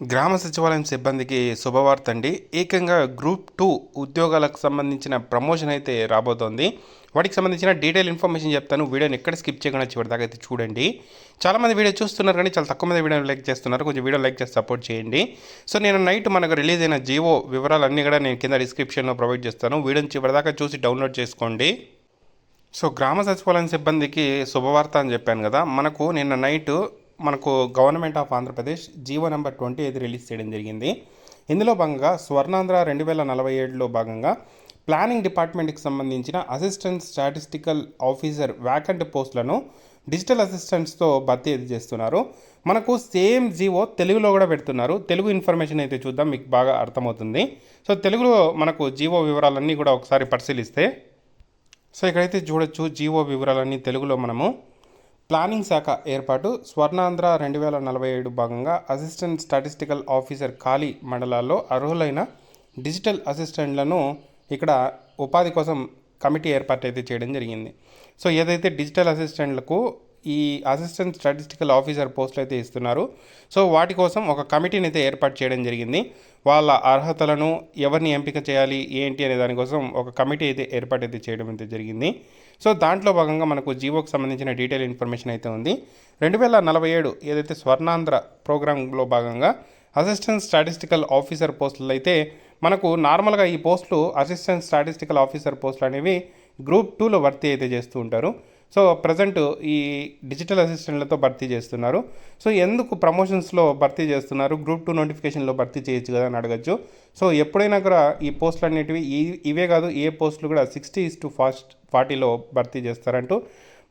గ్రామ సచివాలయం సిబ్బందికి శుభవార్త అండి ఏకంగా గ్రూప్ టూ ఉద్యోగాలకు సంబంధించిన ప్రమోషన్ అయితే రాబోతోంది. వాటికి సంబంధించిన డీటెయిల్ ఇన్ఫర్మేషన్ చెప్తాను. వీడియోని ఎక్కడ స్కిప్ చేయకుండా చివరిదాకా అయితే చూడండి. చాలామంది వీడియో చూస్తున్నారు కానీ చాలా తక్కువ మంది వీడియో లైక్ చేస్తున్నారు. కొంచెం వీడియో లైక్ చేసి సపోర్ట్ చేయండి. సో నేను నైట్ మనకు రిలీజ్ అయిన జియో వివరాలన్నీ కూడా నేను కింద డిస్క్రిప్షన్లో ప్రొవైడ్ చేస్తాను. వీడియోని చివరిదాకా చూసి డౌన్లోడ్ చేసుకోండి. సో గ్రామ సచివాలయం సిబ్బందికి శుభవార్త అని చెప్పాను కదా. మనకు నిన్న నైట్ మనకు government of Andhra Pradesh GO number twenty ఐదు రిలీజ్ చేయడం జరిగింది. ఇందులో భాగంగా స్వర్ణాంధ్ర రెండు వేల నలభై ఏడులో భాగంగా ప్లానింగ్ డిపార్ట్మెంట్కి సంబంధించిన అసిస్టెంట్ స్టాటిస్టికల్ ఆఫీసర్ వ్యాకెంట్ పోస్టులను డిజిటల్ అసిస్టెంట్స్తో భర్తీ అయితే చేస్తున్నారు. మనకు సేమ్ జీవో తెలుగులో కూడా పెడుతున్నారు. తెలుగు ఇన్ఫర్మేషన్ అయితే చూద్దాం మీకు బాగా అర్థమవుతుంది. సో తెలుగులో మనకు జీవో వివరాలన్నీ కూడా ఒకసారి పరిశీలిస్తే సో ఇక్కడైతే చూడొచ్చు జీవో వివరాలన్నీ తెలుగులో మనము. ప్లానింగ్ శాఖ ఏర్పాటు స్వర్ణాంధ్ర రెండు వేల నలభై ఏడు భాగంగా అసిస్టెంట్ స్టాటిస్టికల్ ఆఫీసర్ ఖాళీ మండలాల్లో అర్హులైన డిజిటల్ అసిస్టెంట్లను ఇక్కడ ఉపాధి కోసం కమిటీ ఏర్పాటు అయితే చేయడం జరిగింది. సో ఏదైతే డిజిటల్ అసిస్టెంట్లకు ఈ అసిస్టెంట్ స్టాటిస్టికల్ ఆఫీసర్ పోస్టులు అయితే ఇస్తున్నారు సో వాటి కోసం ఒక కమిటీని అయితే ఏర్పాటు చేయడం జరిగింది. వాళ్ళ అర్హతలను ఎవరిని ఎంపిక చేయాలి ఏంటి అనే దానికోసం ఒక కమిటీ అయితే ఏర్పాటు అయితే చేయడం అయితే జరిగింది. సో దాంట్లో భాగంగా మనకు జీవోకి సంబంధించిన డీటెయిల్ ఇన్ఫర్మేషన్ అయితే ఉంది. రెండు వేల నలభై ఏడు ఏదైతే స్వర్ణాంధ్ర ప్రోగ్రాంలో భాగంగా అసిస్టెంట్ స్టాటిస్టికల్ ఆఫీసర్ పోస్టులు అయితే మనకు నార్మల్గా ఈ పోస్టులు అసిస్టెంట్ స్టాటిస్టికల్ ఆఫీసర్ పోస్టులు అనేవి గ్రూప్ టూలో భర్తీ అయితే చేస్తూ ఉంటారు. సో ప్రజెంట్ ఈ డిజిటల్ అసిస్టెంట్లతో భర్తీ చేస్తున్నారు. సో ఎందుకు ప్రమోషన్స్లో భర్తీ చేస్తున్నారు? గ్రూప్ టూ నోటిఫికేషన్లో భర్తీ చేయొచ్చు కదా అని అడగచ్చు. సో ఎప్పుడైనా కూడా ఈ పోస్టులు అనేటివి ఇవే కాదు ఏ పోస్టులు కూడా సిక్స్టీ ఇస్ టు ఫాస్ట్ ఫార్టీలో భర్తీ చేస్తారంటూ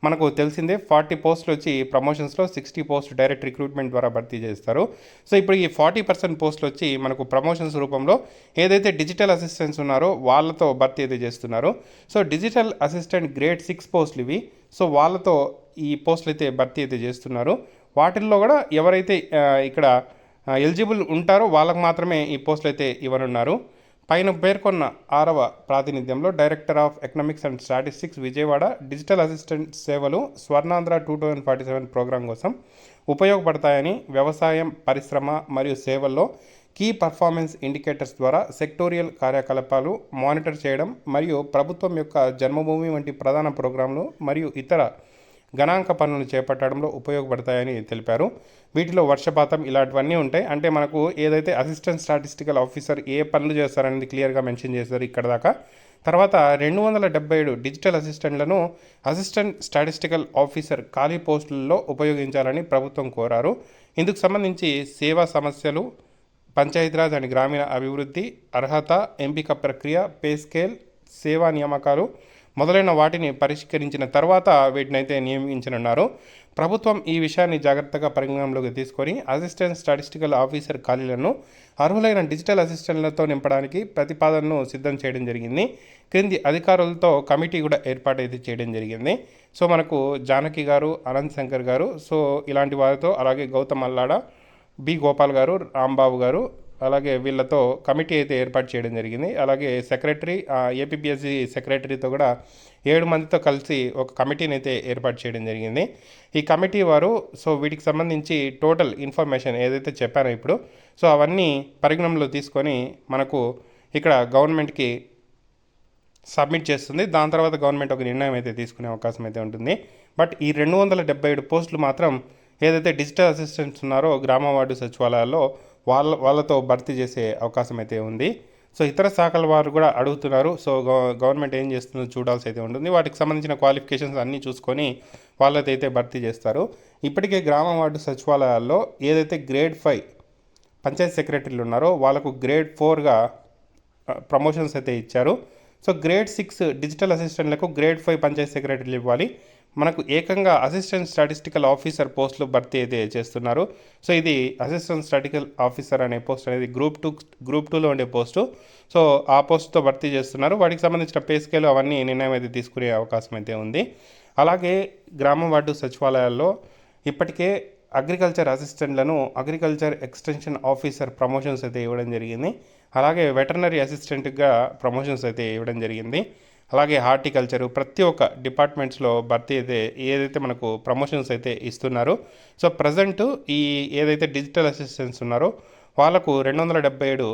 మనకు తెలిసిందే ఫార్టీ పోస్టులు వచ్చి ప్రమోషన్స్లో సిక్స్టీ పోస్ట్ డైరెక్ట్ రిక్రూట్మెంట్ ద్వారా భర్తీ చేస్తారు. సో ఇప్పుడు ఈ ఫార్టీ పర్సెంట్ పోస్టులు వచ్చి మనకు ప్రమోషన్స్ రూపంలో ఏదైతే డిజిటల్ అసిస్టెంట్స్ ఉన్నారో వాళ్ళతో భర్తీ అయితే చేస్తున్నారు. So digital assistant grade six పోస్టులు ఇవి. సో వాళ్ళతో ఈ పోస్టులు అయితే భర్తీ అయితే చేస్తున్నారు. వాటిల్లో కూడా ఎవరైతే ఇక్కడ ఎలిజిబుల్ ఉంటారో వాళ్ళకు మాత్రమే ఈ పోస్టులు అయితే ఇవ్వనున్నారు. పైన పేర్కొన్న ఆరవ ప్రాతినిధ్యంలో director of economics and statistics Vijayawada digital assistant సేవలు Swarnandhra two thousand forty seven program కోసం ఉపయోగపడతాయని వ్యవసాయం పరిశ్రమ మరియు సేవల్లో కీ పర్ఫార్మెన్స్ ఇండికేటర్స్ ద్వారా సెక్టోరియల్ కార్యకలాపాలు మానిటర్ చేయడం మరియు ప్రభుత్వం యొక్క జన్మభూమి వంటి ప్రధాన ప్రోగ్రాంలు మరియు ఇతర గణాంక పనులు చేపట్టడంలో ఉపయోగపడతాయని తెలిపారు. వీటిలో వర్షపాతం ఇలాంటివన్నీ ఉంటాయి. అంటే మనకు ఏదైతే అసిస్టెంట్ స్టాటిస్టికల్ ఆఫీసర్ ఏ పనులు చేస్తారనేది క్లియర్గా మెన్షన్ చేశారు ఇక్కడ దాకా. తర్వాత రెండు వందల డెబ్బై ఏడు డిజిటల్ అసిస్టెంట్లను అసిస్టెంట్ స్టాటిస్టికల్ ఆఫీసర్ ఖాళీ పోస్టులలో ఉపయోగించాలని ప్రభుత్వం కోరారు. ఇందుకు సంబంధించి సేవా సమస్యలు పంచాయతీరాజ్ అండ్ గ్రామీణ అభివృద్ధి అర్హత ఎంపిక ప్రక్రియ పే స్కేల్ సేవా నియామకాలు మొదలైన వాటిని పరిష్కరించిన తర్వాత వీటినైతే నియమించనున్నారు. ప్రభుత్వం ఈ విషయాన్ని జాగ్రత్తగా పరిగణనలోకి తీసుకొని అసిస్టెంట్ స్టాటిస్టికల్ ఆఫీసర్ ఖాళీలను అర్హులైన డిజిటల్ అసిస్టెంట్లతో నింపడానికి ప్రతిపాదనను సిద్ధం చేయడం జరిగింది. క్రింది అధికారులతో కమిటీ కూడా ఏర్పాటు అయితే చేయడం జరిగింది. సో మనకు జానకి గారు అనంత్ శంకర్ గారు సో ఇలాంటి వారితో అలాగే గౌతమ్ అల్లాడ బి గోపాల్ గారు రాంబాబు గారు అలాగే వీళ్ళతో కమిటీ అయితే ఏర్పాటు చేయడం జరిగింది. అలాగే సెక్రటరీ ఏపీఎస్సి సెక్రటరీతో కూడా ఏడు మందితో కలిసి ఒక కమిటీని అయితే ఏర్పాటు చేయడం జరిగింది. ఈ కమిటీ వారు సో వీటికి సంబంధించి టోటల్ ఇన్ఫర్మేషన్ ఏదైతే చెప్పానో ఇప్పుడు సో అవన్నీ పరిగణనలో తీసుకొని మనకు ఇక్కడ గవర్నమెంట్కి సబ్మిట్ చేస్తుంది. దాని తర్వాత గవర్నమెంట్ ఒక నిర్ణయం అయితే తీసుకునే అవకాశం అయితే ఉంటుంది. బట్ ఈ రెండు వందల డెబ్బై ఏడు పోస్టులు మాత్రం ఏదైతే డిజిటల్ అసిస్టెంట్స్ ఉన్నారో గ్రామ వార్డు సచివాలయాల్లో వాళ్ళ వాళ్ళతో భర్తీ చేసే అవకాశం అయితే ఉంది. సో ఇతర శాఖల వారు కూడా అడుగుతున్నారు. సో గవర్నమెంట్ ఏం చేస్తుందో చూడాల్సి అయితే ఉంటుంది. వాటికి సంబంధించిన క్వాలిఫికేషన్స్ అన్నీ చూసుకొని వాళ్ళదైతే భర్తీ చేస్తారు. ఇప్పటికే గ్రామ వార్డు సచివాలయాల్లో ఏదైతే గ్రేడ్ ఫైవ్ పంచాయత్ సెక్రటరీలు ఉన్నారో వాళ్ళకు గ్రేడ్ ఫోర్గా ప్రమోషన్స్ అయితే ఇచ్చారు. సో గ్రేడ్ సిక్స్ డిజిటల్ అసిస్టెంట్లకు గ్రేడ్ ఫైవ్ పంచాయత్ సెక్రటరీలు ఇవ్వాలి. మనకు ఏకంగా అసిస్టెంట్ స్టాటిస్టికల్ ఆఫీసర్ పోస్టులు భర్తీ అయితే చేస్తున్నారు. సో ఇది అసిస్టెంట్ స్టాటికల్ ఆఫీసర్ అనే పోస్ట్ అనేది గ్రూప్ టూ గ్రూప్ టూలో ఉండే పోస్టు సో ఆ పోస్ట్తో భర్తీ చేస్తున్నారు. వాటికి సంబంధించిన పే స్కేలు అవన్నీ నిర్ణయం అయితే తీసుకునే అవకాశం అయితే ఉంది. అలాగే గ్రామ వార్డు సచివాలయాల్లో ఇప్పటికే అగ్రికల్చర్ అసిస్టెంట్లను అగ్రికల్చర్ ఎక్స్టెన్షన్ ఆఫీసర్ ప్రమోషన్స్ అయితే ఇవ్వడం జరిగింది. అలాగే వెటర్నరీ అసిస్టెంట్గా ప్రమోషన్స్ అయితే ఇవ్వడం జరిగింది. అలాగే హార్టికల్చరు ప్రతి ఒక్క డిపార్ట్మెంట్స్లో భర్తీ అయితే ఏదైతే మనకు ప్రమోషన్స్ అయితే ఇస్తున్నారు. సో ప్రజెంట్ ఈ ఏదైతే డిజిటల్ అసిస్టెంట్స్ ఉన్నారో వాళ్ళకు రెండు వందల డెబ్బై ఏడు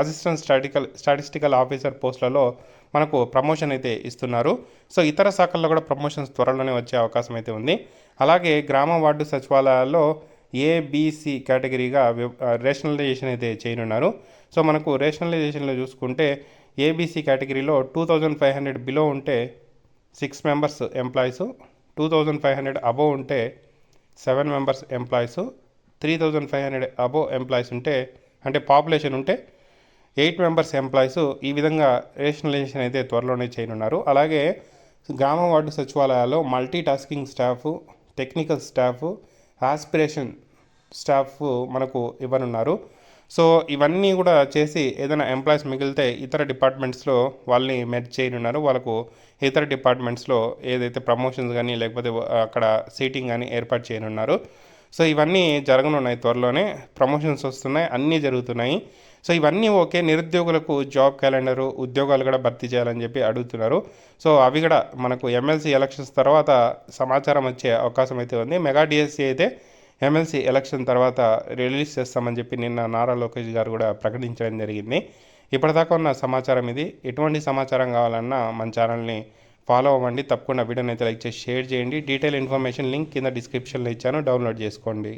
అసిస్టెంట్ స్టాటికల్ స్టాటిస్టికల్ ఆఫీసర్ పోస్టులలో మనకు ప్రమోషన్ అయితే ఇస్తున్నారు. సో ఇతర శాఖల్లో కూడా ప్రమోషన్స్ త్వరలోనే వచ్చే అవకాశం అయితే ఉంది. అలాగే గ్రామ వార్డు సచివాలయాల్లో ఏబిసి కేటగిరీగా రేషనలైజేషన్ అయితే చేయనున్నారు. సో మనకు రేషనలైజేషన్లో చూసుకుంటే ఏబిసి కేటగిరీలో two thousand five hundred below ఉంటే six members employees two thousand five hundred above ఉంటే seven members employees three thousand five hundred above employees ఉంటే అంటే పాపులేషన్ ఉంటే ఎయిట్ మెంబర్స్ ఎంప్లాయీస్ ఈ విధంగా రేషనలైజేషన్ అయితే త్వరలోనే చేయనున్నారు. అలాగే గ్రామ వార్డు సచివాలయాల్లో multi tasking staff technical staff aspiration staff మనకు ఇవ్వనున్నారు. సో ఇవన్నీ కూడా చేసి ఏదైనా ఎంప్లాయీస్ మిగిలితే ఇతర డిపార్ట్మెంట్స్లో వాళ్ళని మెర్జ్ చేయనున్నారు. వాళ్ళకు ఇతర డిపార్ట్మెంట్స్లో ఏదైతే ప్రమోషన్స్ కానీ లేకపోతే అక్కడ సీటింగ్ కానీ ఏర్పాటు చేయనున్నారు. సో ఇవన్నీ జరగనున్నాయి త్వరలోనే. ప్రమోషన్స్ వస్తున్నాయి అన్నీ జరుగుతున్నాయి. సో ఇవన్నీ ఓకే నిరుద్యోగులకు జాబ్ క్యాలెండరు ఉద్యోగాలు కూడా భర్తీ చేయాలని చెప్పి అడుగుతున్నారు. సో అవి కూడా మనకు ఎమ్మెల్సీ ఎలక్షన్స్ తర్వాత సమాచారం వచ్చే అవకాశం అయితే ఉంది. మెగా డిఎస్సీ అయితే ఎమ్మెల్సీ ఎలక్షన్ తర్వాత రిలీజ్ చేస్తామని చెప్పి నిన్న నారా లోకేష్ గారు కూడా ప్రకటించడం జరిగింది. ఇప్పటిదాకా ఉన్న సమాచారం ఇది. ఎటువంటి సమాచారం కావాలన్నా మన ఛానల్ని ఫాలో అవ్వండి. తప్పకుండా వీడియోని అయితే లైక్ చేసి షేర్ చేయండి. డీటెయిల్ ఇన్ఫర్మేషన్ లింక్ కింద డిస్క్రిప్షన్లో ఇచ్చాను. డౌన్లోడ్ చేసుకోండి.